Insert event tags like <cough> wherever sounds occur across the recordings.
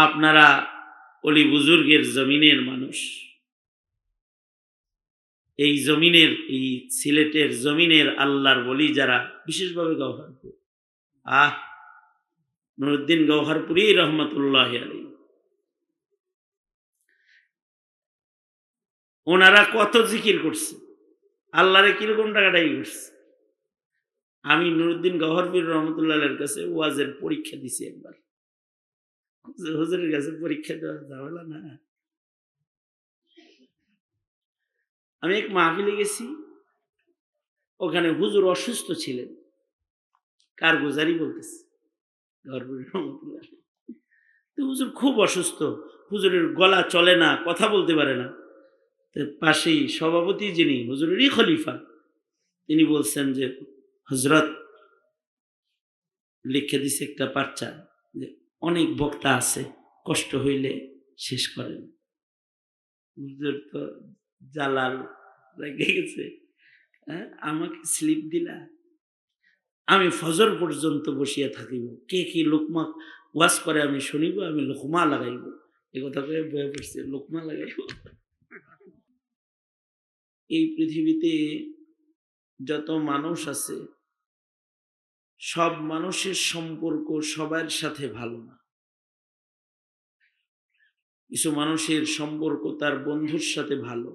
আপনারা অলি বুজুর্গের জমিনের মানুষ। এই জমিনের, এই সিলেটের জমিনের আল্লাহর বলি যারা বিশেষভাবে গৌহারপুর আহ, নুরুদ্দিন গৌহারপুরি রহমতুল্লাহ আলী ওনারা কত জিকির করছে? আল্লাহরে কীরকম টাকাটাই করছে? আমি নুরুদ্দিন গহরপুর রহমতুল্লাহ কাছে ওয়াজের পরীক্ষা দিছি একবার। হুজুরের কাছে পরীক্ষা দেওয়া না। আমি এক মাহফিলে গেছি, ওখানে হুজুর অসুস্থ ছিলেন। কার গুজারি বলতেছে? তো হুজুর খুব অসুস্থ, হুজুরের গলা চলে না, কথা বলতে পারে না। পাশেই সভাপতি যিনি, হুজুরেরই খলিফা, তিনি বলছেন যে, হজরত, লিখে দিছে একটা পার্চা যে অনেক বক্তা আছে কষ্ট হইলে শেষ করেন হুজুর তো জালাল লেগে গেছে। হ্যাঁ, আমাকে স্লিপ দিলা। আমি ফজর পর্যন্ত বসিয়া থাকিব। কে কি লোকমা ওয়াজ করে আমি শুনিব আমি লোকমা লাগাইব। এ কথা কয়ে বয়ে পড়ছে লোকমা লাগাইব। এই পৃথিবীতে যত মানুষ আছে সব মানুষের সম্পর্ক সবার সাথে ভালো না। কিছু মানুষের সম্পর্ক তার বন্ধুর সাথে ভালো,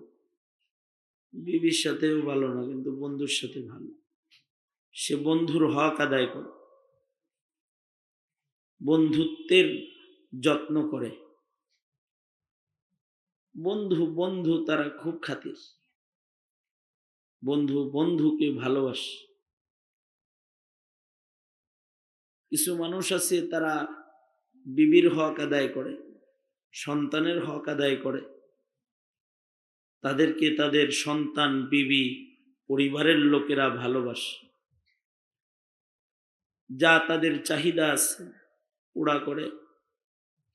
বিবির সাথেও ভালো না, কিন্তু বন্ধুর সাথে ভালো। সে বন্ধুর হক আদায় করে, বন্ধুত্বের যত্ন করে। বন্ধু বন্ধু তারা খুব খাতির। বন্ধু, বন্ধুকে ভালোবাসে। কিছু মানুষ আছে তারা বিবির হক আদায় করে, সন্তানের হক আদায় করে। তাদেরকে তাদের সন্তান, বিবি, পরিবারের লোকেরা ভালোবাসে। যা তাদের চাহিদা আছে ওরা করে।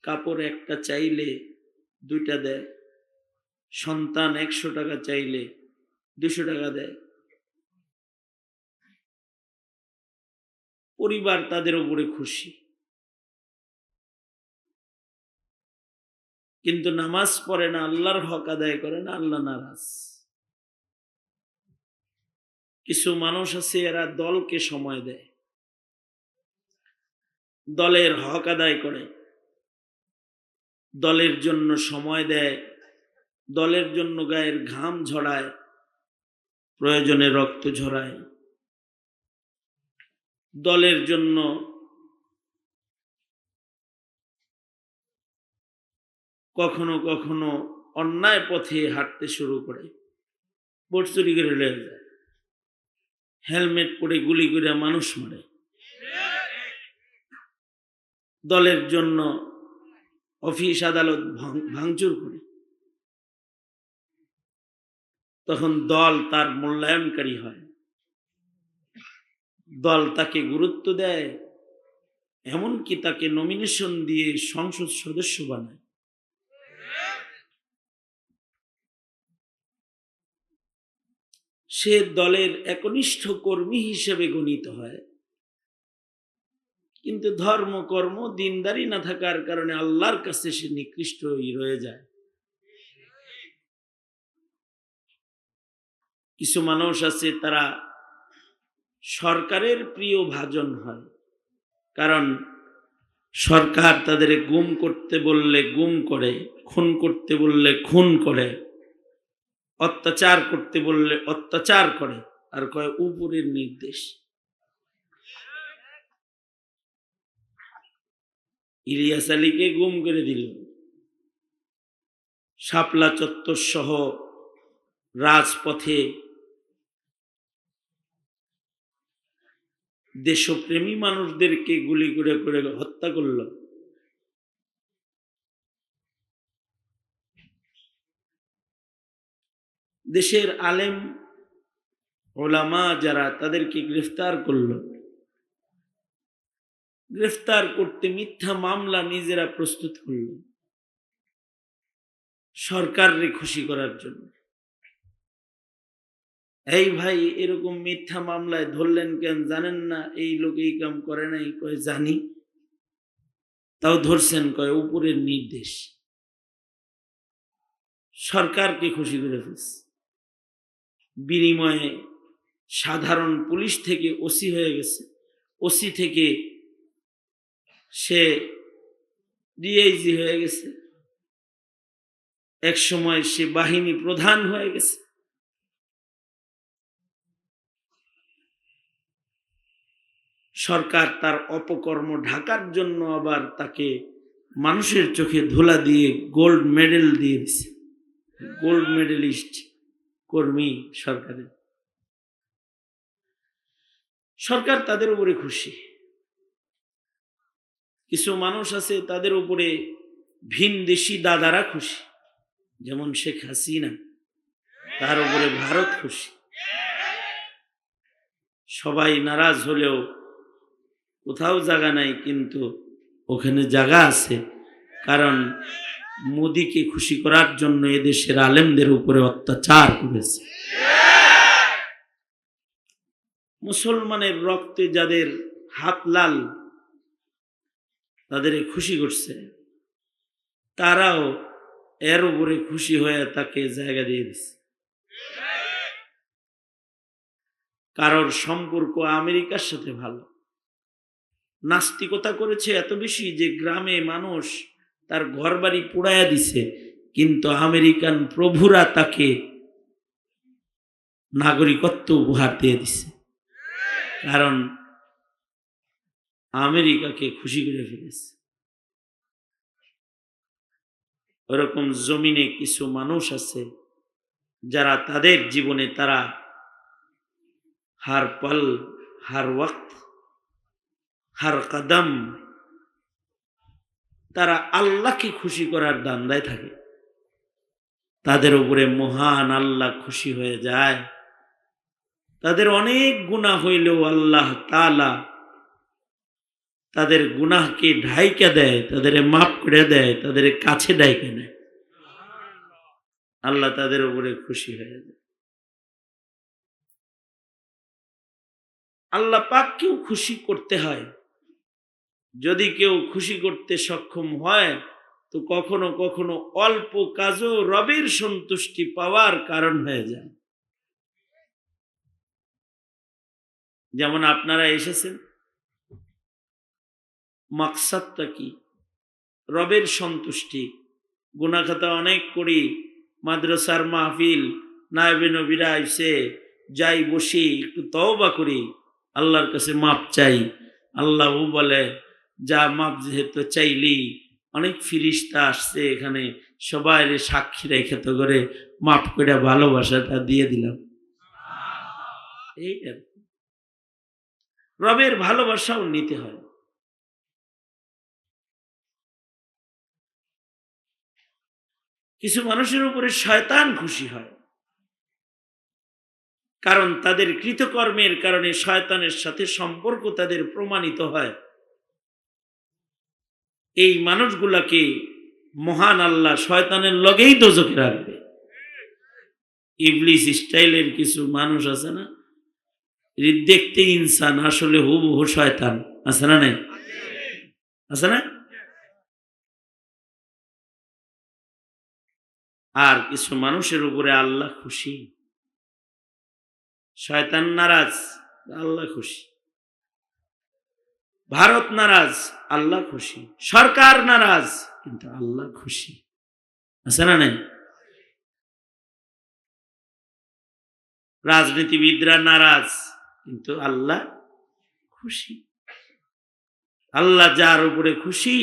কাপড় একটা চাইলে দুইটা দেয়, সন্তান একশো টাকা চাইলে দুশো টাকা দেয়। পরিবার তাদের উপরে খুশি। কিন্তু নামাজ পড়ে না, আল্লাহর হক আদায় করে না, আল্লাহ নারাজ। কিছু মানুষ আছে, এরা দলকে সময় দেয়। দলের হক আদায় করে। দলের জন্য সময় দেয়, দলের জন্য গায়ের ঘাম ঝরায়, প্রয়োজনে রক্ত ঝরায়। দলের জন্য কখনো কখনো অন্যায় পথে হাঁটতে শুরু করে। বোট চুরি করে লয়ে যায়। হেলমেট পরে গুলি করে মানুষ মারে। দলের জন্য অফিস আদালত ভাঙ- ভাঙচুর করে। তখন দল তার মূল্যায়নকারী হয়। দল তাকে গুরুত্ব দেয়, এমনকি তাকে নমিনেশন দিয়ে সংসদ সদস্য বানায়। সে দলের একনিষ্ঠ কর্মী হিসেবে গণিত হয়। কিন্তু ধর্ম, কর্ম, দিনদারি না থাকার কারণে আল্লাহর কাছে সে নিকৃষ্টই রয়ে যায়। কিছু মানুষ আছে, তারা সরকারের প্রিয় ভাজন হয়। কারণ সরকার তাদের গুম করতে বললে গুম করে, খুন করতে বললে খুন করে, অত্যাচার করতে বললে অত্যাচার করে, আর কয় উপরের নির্দেশ। ইলিয়াস আলীকে গুম করে দিল। শাপলা চত্বর সহ রাজপথে দেশপ্রেমী মানুষদেরকে গুলি করে করে হত্যা করল। দেশের আলেম, ওলামা যারা, তাদেরকে গ্রেফতার করল। গ্রেফতার করতে মিথ্যা মামলা নিজেরা প্রস্তুত করল। সরকারকে খুশি করার জন্য। এই ভাই, এরকম মিথ্যা মামলায় ধরলেন কেন? জানেন না? এই লোক এই কাম করে নাই? কয়, জানি। তাও ধরছেন কয়, উপরের নির্দেশ। সরকারকে খুশি করে ফেলছে। বিনিময়ে সাধারণ পুলিশ থেকে ওসি হয়ে গেছে। ওসি থেকে সে ডিআইজি হয়ে গেছে। এক সময় সে বাহিনী প্রধান হয়ে গেছে। সরকার তার অপকর্ম ঢাকার জন্য আবার তাকে মানুষের চোখে ধুলা দিয়ে গোল্ড মেডেল দিয়ে দিছে। গোল্ড মেডেলিস্ট কর্মী সরকারের। সরকার তাদের উপরে খুশি। কিছু মানুষ আছে তাদের উপরে ভিন দেশি দাদারা খুশি, যেমন শেখ হাসিনা। তার উপরে ভারত খুশি। সবাই নারাজ হলেও কোথাও জায়গা নাই, কিন্তু ওখানে জায়গা আছে। কারণ মোদিকে খুশি করার জন্য এদেশের আলেমদের উপরে অত্যাচার করেছে। মুসলমানের রক্তে যাদের হাত লাল, তাদের খুশি করছে। তারাও এর উপরে খুশি হয়ে তাকে জায়গা দিয়ে দিছে। কারোর সম্পর্ক আমেরিকার সাথে ভালো নাস্তিকতা করেছে এত বেশি যে গ্রামে মানুষ তার ঘর বাড়ি পোড়াইয়া দিছে, কিন্তু আমেরিকান প্রভুরা তাকে নাগরিকত্ব উপহার দিয়ে দিছে। কারণ আমেরিকাকে খুশি করে ফেলেছে। ওরকম জমিনে কিছু মানুষ আছে যারা তাদের জীবনে তারা হার পল, হার ওয়াক্ত হার কদম। তারা আল্লাহকে খুশি করার দান্দায় থাকে। তাদের উপরে মহান আল্লাহ খুশি হয়ে যায়। তাদের অনেক গুণা হইলেও আল্লাহ তালা তাদের গুনাহকে ঢাইকা দেয়, তাদের মাফ করে দেয়, তাদের কাছে ডাইকে নেয়। আল্লাহ তাদের উপরে খুশি হয়ে যায়। আল্লাহ পাককেও খুশি করতে হয়। যদি কেউ খুশি করতে সক্ষম হয়, তো কখনো কখনো অল্প কাজও রবের সন্তুষ্টি পাওয়ার কারণ হয়ে যায়। যেমন আপনারা এসেছেন। মাকসাদটা কি? রবের সন্তুষ্টি। গুনাখাতা অনেক করি, মাদ্রাসার মাহফিল, নায়বে নবীরা এসে যাই বসি, একটু তওবা করি, আল্লাহর কাছে মাপ চাই। আল্লাহ বলে যা মাপ যেহেতু চাইলি, অনেক ফিরিস্তা আসছে এখানে, সবাই সাক্ষী রেখে তো করে মাপ করে ভালোবাসাটা দিয়ে দিলাম। এই রবের ভালোবাসাও নিতে হয়। কিছু মানুষের উপরে শয়তান খুশি হয়। কারণ তাদের কৃতকর্মের কারণে শয়তানের সাথে সম্পর্ক তাদের প্রমাণিত হয়। এই মানুষগুলাকে মহান আল্লাহ শয়তানের লগেই দোজকে রাখবে। ইবলিস স্টাইলের কিছু মানুষ আছে না? দেখতে ইনসান, আসলে হুবহু শয়তান। আছে না নাই? আছে না? আর কিছু মানুষের উপরে আল্লাহ খুশি। শয়তান নারাজ, আল্লাহ খুশি। ভারত নারাজ, আল্লাহ খুশি। সরকার নারাজ, কিন্তু আল্লাহ খুশি। আছে না নাই? রাজনীতিবিদরা নারাজ, কিন্তু আল্লাহ খুশি। আল্লাহ যার উপরে খুশি,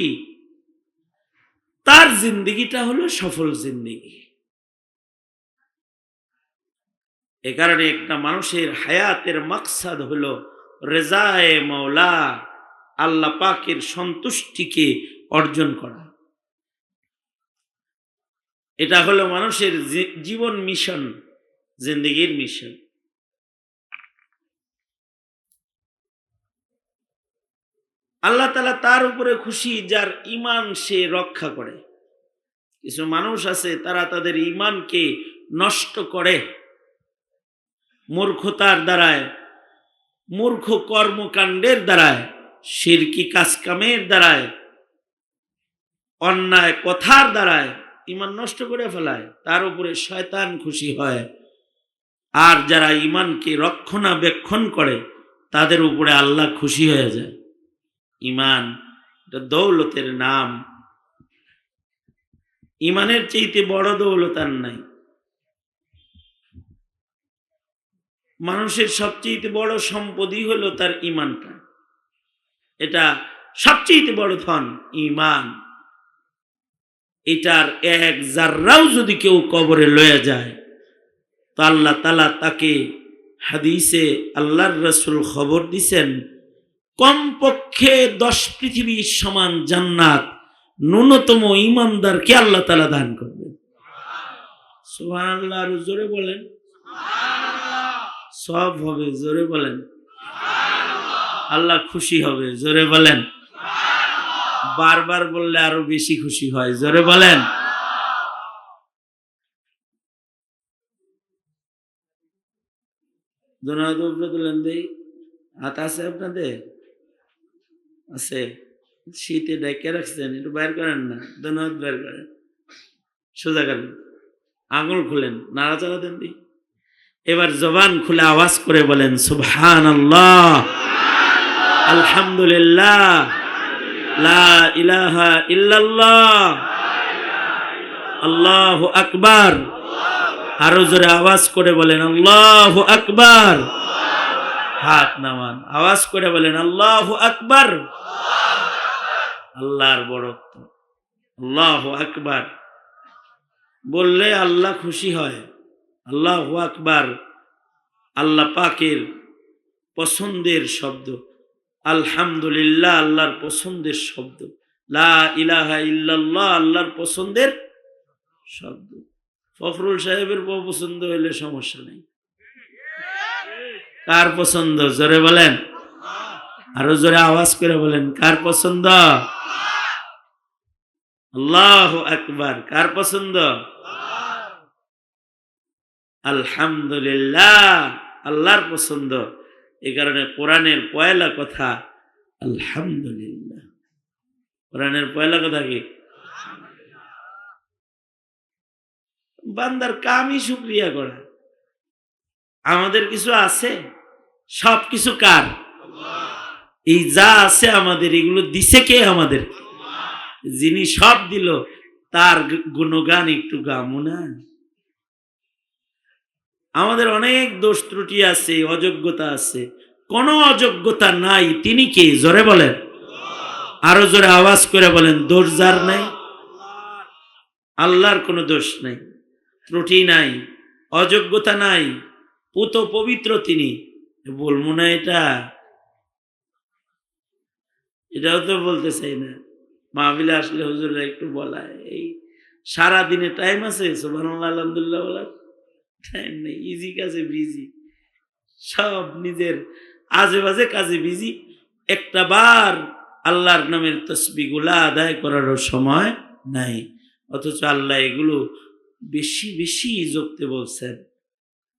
তার জিন্দিগিটা হলো সফল জিন্দিগি। এ কারণে একটা মানুষের হায়াতের মাকসাদ হলো রেজায় মৌলা আল্লাহ পাকের সন্তুষ্টিকে অর্জন করা। এটা হলো মানুষের জীবন মিশন, জিন্দগির মিশন। আল্লাহ তালা তার উপরে খুশি, যার ইমান সে রক্ষা করে। কিছু মানুষ আছে, তারা তাদের ইমানকে নষ্ট করে। মূর্খতার দ্বারায়, মূর্খ কর্মকাণ্ডের দ্বারায় শিরকি কাজকামের দ্বারায়, অন্যায় কথার দ্বারায় ইমান নষ্ট করে ফেলায়, তার উপরে শয়তান খুশি হয়। আর যারা ইমানকে রক্ষণাবেক্ষণ করে, তাদের উপরে আল্লাহ খুশি হয়ে যায়। ইমান দৌলতের নাম। ইমানের চেয়েতে বড় দৌলত আর নাই। মানুষের সবচেয়ে বড় সম্পদই হলো তার ইমানটা এটা সবচেয়ে বড় ধন ইমান এটার এক জাররাও যদি কেউ কবরে লয়ে যায় তো আল্লাহ তালা তাকে হাদিসে আল্লাহর রসুল খবর দিছেন কমপক্ষে দশ পৃথিবীর সমান জান্নাত ন্যূনতম ইমানদারকে আল্লাহ তালা দান করবেন সোহান আল্লাহ আরও জোরে বলেন। সব হবে জোরে বলেন। আল্লাহ খুশি হবে, জোরে বলেন। বারবার বললে আরও বেশি খুশি হয়, জোরে বলেন। হাত আছে আপনাদের? আছে। শীতে ডেকে রাখছেন, একটু বাইর করেন না। ধন্যবাদ বের করেন। সোজা করেন। আঙুল খুলেন, নাড়াচাড়া দেন এবার জবান খুলে আওয়াজ করে বলেন সুবহান আল্লাহ আলহামদুলিল্লাহ। লা ইলাহা আল্লাহু আকবার। আরও জোরে আওয়াজ করে বলেন, আল্লাহ আকবার। হাত নামান, আওয়াজ করে বলেন, আল্লাহ আকবার। আল্লাহর বড়ত্ব আল্লাহ আকবার। বললে আল্লাহ খুশি হয়। আল্লাহ আকবার। আল্লাহ পাকের পছন্দের শব্দ। আলহামদুলিল্লাহ, আল্লাহর পছন্দের শব্দ। লা ইলাহা ইল্লাল্লাহ, আল্লাহর পছন্দের শব্দ। ফখরুল সাহেবের পছন্দ হইলে সমস্যা নেই। কার পছন্দ? জোরে বলেন। আরও জোরে আওয়াজ করে বলেন, কার পছন্দ? আল্লাহ আকবার, কার পছন্দ? আলহামদুলিল্লাহ, আল্লাহর পছন্দ। এই কারণে কোরআনের পয়লা কথা আলহামদুলিল্লাহ। কোরআনের পয়লা কথা কি? বান্দার কামই শুক্রিয়া করা। আমাদের কিছু আছে? সব কিছু কার? এই যা আছে আমাদের, এগুলো দিছে কে আমাদের? যিনি সব দিল, তার গুণগান একটু গামু না। আমাদের অনেক দোষ ত্রুটি আছে, অযোগ্যতা আছে। কোনো অযোগ্যতা নাই, তিনি কে? জোরে বলেন। আরও জোরে আওয়াজ করে বলেন দোষ যার নাই। আল্লাহর কোনো দোষ নাই, ত্রুটি নাই, অযোগ্যতা নাই, পুত পবিত্র তিনি। বলব না এটা। এটাও তো বলতে চাই না। মাহবিলে আসলে হুজুররা একটু বলায়, এই সারা দিনে টাইম আছে? সোবান আলহামদুলিল্লাহ বলার টাইম নেই ইজি কাজে বিজি সব নিজের আজে বাজে কাজে বিজি একটা বার আল্লাহর নামের তসবিগুলা আদায় করারও সময় নাই। অথচ আল্লাহ এগুলো বেশি বেশি যোগতে বলছেন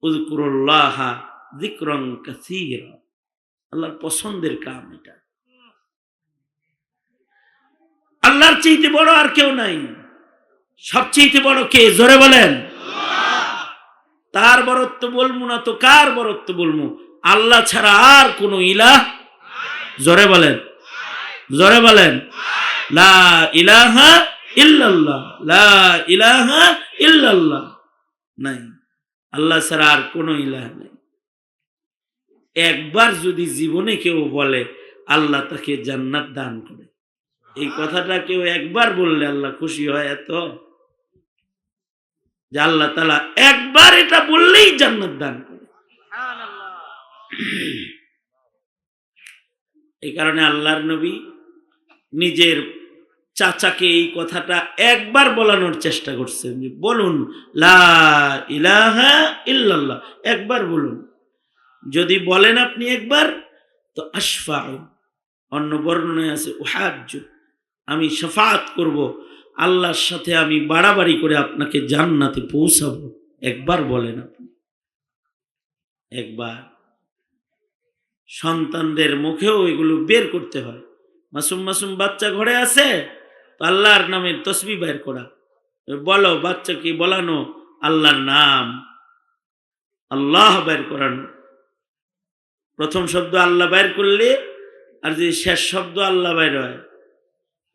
উজকুরুল্লাহ দিক্রং কাসির। আল্লাহর পছন্দের কাম এটা। আল্লাহর চাইতে বড় আর কেউ নাই। সবচেয়ে বড় কে? জোরে বলেন। তার বরত্ব বলব না তো কার বরত্ব বলব? আল্লাহ ছাড়া আর কোন ইলাহ? জরে বলেন। জোরে বলেন। ইলাহা ইল্লাল্লাহ। নাই। আল্লাহ ছাড়া আর কোনো ইলাহ নেই। একবার যদি জীবনে কেউ বলে, আল্লাহ তাকে জান্নাত দান করে। এই কথাটা কেউ একবার বললে আল্লাহ খুশি হয় এত? যে আল্লাহ তালা একবার এটা বললেই জান্নাত দান এই কারণে আল্লাহর নবী নিজের চাচাকে এই কথাটা একবার বলানোর চেষ্টা করছেন বলুন, লা ইল্লাল্লাহ। একবার বলুন। যদি বলেন আপনি একবার, তো আশফা অন্য বর্ণনায় আছে ওহাজ্য আমি সাফাত করব। আল্লাহর সাথে আমি বাড়াবাড়ি করে আপনাকে জান্নাতে পৌঁছাবো। একবার বলেন আপনি। একবার। সন্তানদের মুখেও এগুলো বের করতে হয়। মাসুম মাসুম বাচ্চা ঘরে আছে, তো আল্লাহর নামের তসবি বের করা। বলো, বাচ্চাকে বলানো আল্লাহর নাম। আল্লাহ বের করানো। প্রথম শব্দ আল্লাহ বের করলে, আর যে শেষ শব্দ আল্লাহ বের হয়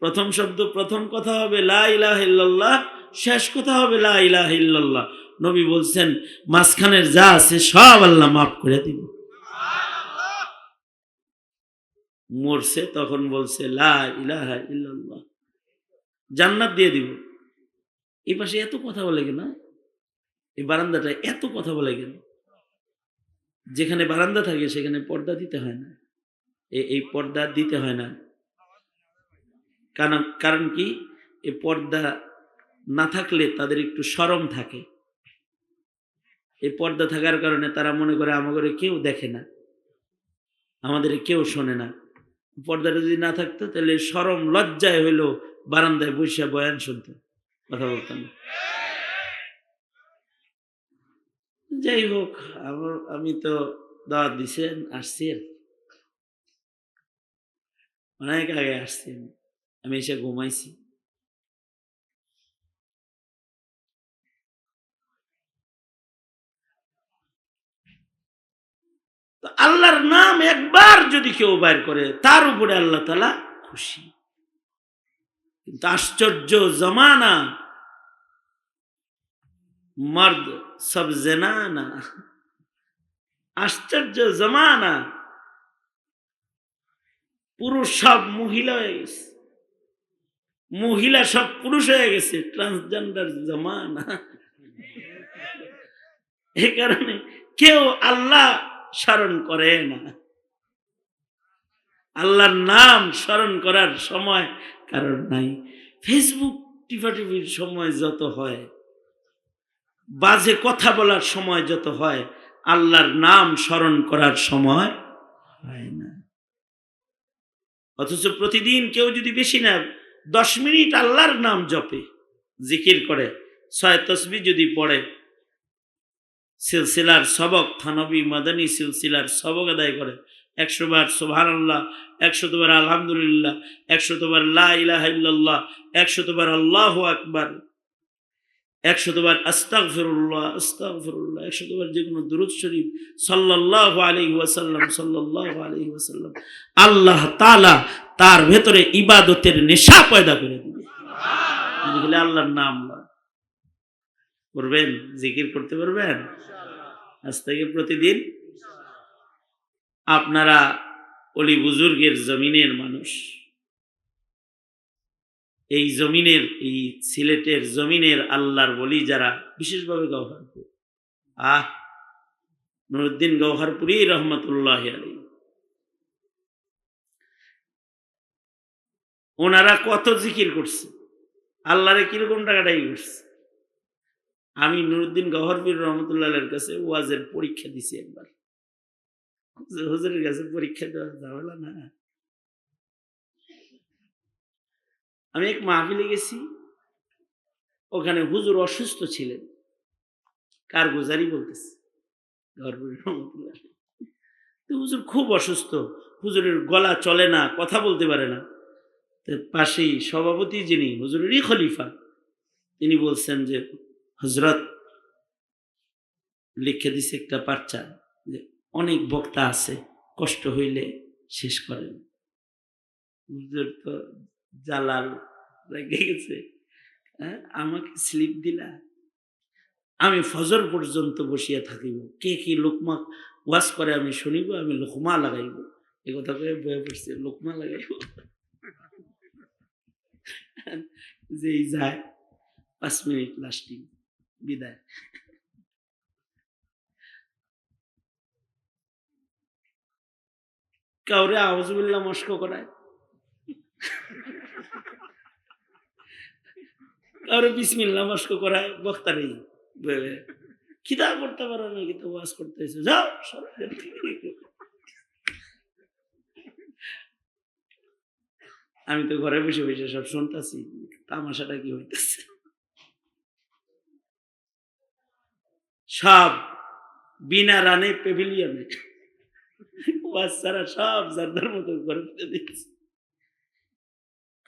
প্রথম শব্দ প্রথম কথা হবে লা ইলাহা ইল্লাল্লাহ, শেষ কথা হবে লা ইলাহা ইল্লাল্লাহ। নবী বলছেন, মাঝখানের যা আছে সব আল্লাহ মাফ করে দিব। মরছে, তখন বলছে, লা ইলাহা ইল্লাল্লাহ। জান্নাত দিয়ে দিব। এই পাশে এত কথা বলে কেন? এই বারান্দাটা এত কথা বলে কেন? যেখানে বারান্দা থাকে, সেখানে পর্দা দিতে হয় না। এই পর্দা দিতে হয় না। কারণ কারণ কি এই পর্দা না থাকলে তাদের একটু সরম থাকে এই পর্দা থাকার কারণে তারা মনে করে আমাদের কেউ দেখে না আমাদের কেউ শোনে না পর্দাটা যদি না থাকতো, তাহলে সরম লজ্জায় হইল বারান্দায় বসে বয়ান শুনতো কথা বলতাম। যাই হোক আমার আমি তো দাওয়াত দিছেন, আসছি। অনেক আগে আসছি আমি। আমি এসে ঘুমাইছি আল্লাহর নাম একবার যদি কেউ বাইর করে, তার উপরে আল্লাহ তালা খুশি। কিন্তু আশ্চর্য জমানা। মর্দ সব জেনানা। আশ্চর্য জমানা। পুরুষ সব মহিলা হয়ে গেছে। মহিলা সব পুরুষ হয়ে গেছে। ট্রান্সজেন্ডার জমানা। এই কারণে কেউ আল্লাহ স্মরণ করে না। আল্লাহর নাম স্মরণ করার সময় কারণ নাই। ফেসবুক টিপাটিপির সময় যত হয়, বাজে কথা বলার সময় যত হয়, আল্লাহর নাম স্মরণ করার সময় হয় না। অথচ প্রতিদিন কেউ যদি বেশি না দশ মিনিট আল্লাহর নাম জপে, জিকির করে, ছয় তসবি যদি পড়ে, সিলসিলার সবক, থানবী মাদানী সিলসিলার সবক আদায় করে, একশো বার সোভান আল্লাহ একশতবার আলহামদুলিল্লাহ একশতবার লা ইলাহা একশো একশতবার আল্লাহ আকবার। একশতবার আস্তাগফিরুল্লাহ আস্তাগফিরুল্লাহ একশতবার যে কোনো দুরুদ শরীফ সাল্লাল্লাহু আলাইহি ওয়াসাল্লাম সাল্লাল্লাহু আলাইহি ওয়াসাল্লাম আল্লাহ তাআলা তার ভেতরে ইবাদতের নেশা পয়দা করে দিবে। আল্লাহর নাম। করবেন? জিকির করতে পারবেন? আজ থেকে প্রতিদিন আপনারা অলি বুজুর্গের জমিনের মানুষ। এই জমিনের, এই সিলেটের জমিনের আল্লাহর বলি যারা বিশেষভাবে গৌহারপুর আহ, নুরুদ্দিন গৌহারপুরি রহমতুল্লাহ আলী ওনারা কত জিকির করছে? আল্লাহরে কীরকম টাকাটাই করছে? আমি নুরুদ্দিন গহরবীর রহমতুল্লাহের কাছে ওয়াজের পরীক্ষা দিছি একবার। হুজুর- হুজুরের কাছে পরীক্ষা দেওয়া ঝামেলা না। আমি এক মাহফিলে গেছি। ওখানে হুজুর অসুস্থ ছিলেন। কার গুজারি বলতেছে? তো হুজুর খুব অসুস্থ। হুজুরের গলা চলে না, কথা বলতে পারে না। পাশেই সভাপতি যিনি, হুজুরেরই খলিফা, তিনি বলছেন যে হজরত লিখে দিছে একটা পার্চা যে, অনেক বক্তা আছে, কষ্ট হইলে শেষ করেন। হুজুর তো জালাল রেগে গেছে। হ্যাঁ, আমাকে স্লিপ দিলা। আমি ফজর পর্যন্ত বসিয়া থাকিব। কে কি লোকমা ওয়াজ করে আমি শুনিব আমি লোকমা লাগাইব। এ কথা কয়ে বয়ে পড়ছে লোকমা লাগাইব। যেই যায় পাঁচ মিনিট লাস্টিং বিদায়। কাউরে আওয়াজুবিল্লাহ মস্ক করায়। কাউরে বিসমিল্লা মস্ক করায় বক্তারেই খিদা করতে পারো না কিন্তু ওয়াজ করতে এসে যাও আমি তো ঘরে বসে বসে সব শুনতেছি, তামাশাটা কি হইতেছে? সব বিনা রানে পেভিলিয়নে বাচ্চারা সব জান্নার মতো ঘরে ফিরে দিচ্ছে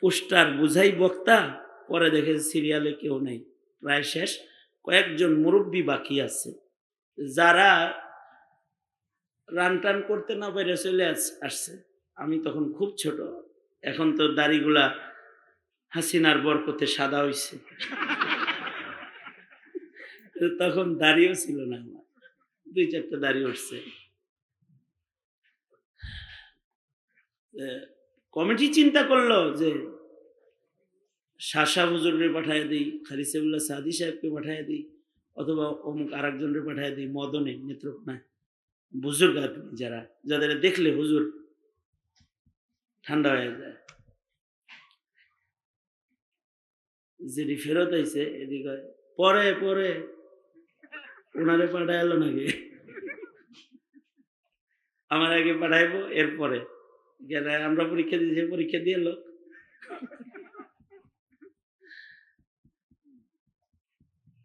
পোস্টার বুঝাই বক্তা, পরে দেখে সিরিয়ালে কেউ নেই। প্রায় শেষ। কয়েকজন মুরব্বী বাকি আছে। যারা রান টান করতে না পেরে চলে আস- আসছে। আমি তখন খুব ছোট। এখন তো দাড়িগুলা হাসিনার বরকতে সাদা হইছে। <laughs> তখন দাড়িও ছিল না আমার। দুই চারটা দাড়ি উঠছে। কমিটি চিন্তা করল যে শাসা হুজুরে পাঠায় দিই, খালিসাবুল্লাহ সাদি সাহেবকে পাঠায় দিই, অথবা অমুক আরেকজনকে পাঠায় দিই, মদনে, নেত্রকোনায়। বুজুর্গ যারা, যাদের দেখলে হুজুর ঠান্ডা হয়ে যায়। যেটি ফেরত আইছে, এদিকে পরে পরে। ওনারে পাঠায় এলো নাকি? আমার আগে পাঠাইবো, এরপরে। গেলে আমরা পরীক্ষা দিয়েছি, পরীক্ষা দিয়ে লোক।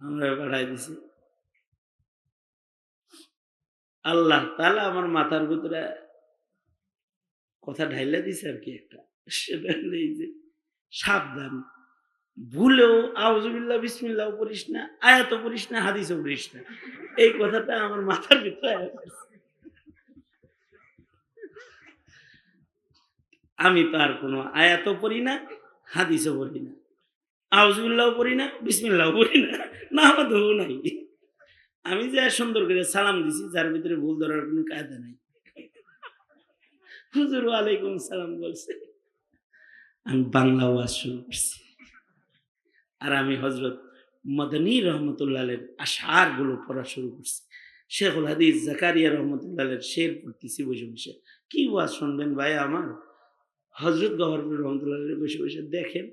আমরা পাঠাই দিছি। আল্লাহ তাহলে আমার মাথার ভিতরে কথা ঢাইলে দিছে আর কি একটা। সেটা যে সাবধান। ভুলেও আউজুবিল্লাহ বিসমিল্লাহ পড়িস না আয়াত পড়িস না, হাদিসও পড়িস না। এই কথাটা আমার মাথার ভিতরে আয়া পড়ছে। আমি তো আর কোনো আয়াতও পড়ি না, হাদিসও পড়ি না। আউজুবিল্লাহ পড়ি না, বিসমিল্লাহ পড়ি না না আমাদেরও নাই। আমি যে সুন্দর করে সালাম দিছি, যার ভিতরে ভুল ধরার কোনো কায়দা নাই। হুজুর আলাইকুম সালাম বলছে, আমি বাংলা ওয়াজ শুরু করছি। আর আমি হজরত মদনী রহমতুল্লাহের আশারগুলো পড়া শুরু করছি। শেখুল হাদিস জাকারিয়া রহমতুল্লাহের শের পড়তেছি বসে বসে। কি ওয়াজ শুনবেন ভাই আমার? হজরত গভর্নর রহমতুল্লাহ বসে বসে দেখেন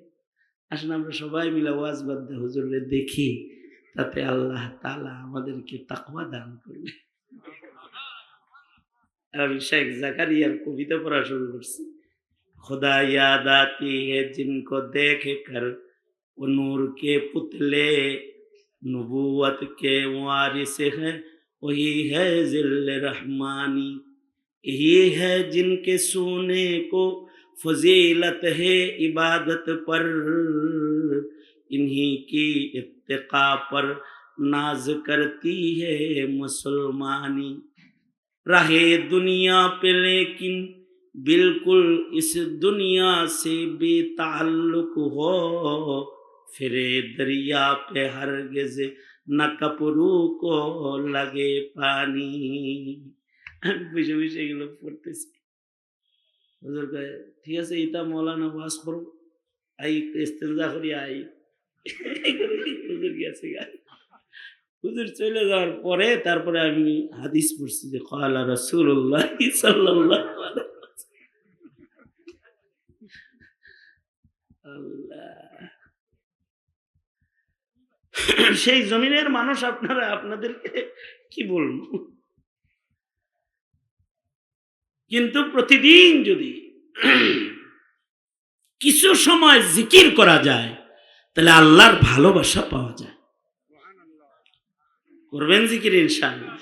আসলে আমরা সবাই মিলে ওয়াজ বাদ হুজুরে দেখি তাতে আল্লাহ তালা আমাদেরকে তাকওয়া দান করবে আর আমি শেখ জাকারিয়ার কবিতা পড়া শুরু করছি खुदा याद आती है जिनको देख कर वो नूर के पुतले नबूवत के वारिस हैं वही है जिल रहमानी यही है जिनके सोने को فضیلت ہے عبادت پر۔ انہی کی اتقا پر ناز کرتی ہے مسلمانی۔ رہے دنیا پہ لیکن بالکل اس دنیا سے بے تعلق ہو۔ پھرے دریا پہ ہرگز نہ کپرو کو لگے پانی۔ بجے بجے پڑتے سے হুজুর ঠিক আছে মৌলানা ওয়াজ করো আই করি, আই। হুজুর হুজুর চলে যাওয়ার পরে তারপরে আমি হাদিস পড়ছি যে কলা রসুল্লাহ আল্লাহ। সেই জমিনের মানুষ আপনারা, আপনাদেরকে কি বলব? কিন্তু প্রতিদিন যদি কিছু সময় জিকির করা যায়, তাহলে আল্লাহর ভালোবাসা পাওয়া যায়। করবেন জিকির ইনশাআল্লাহ।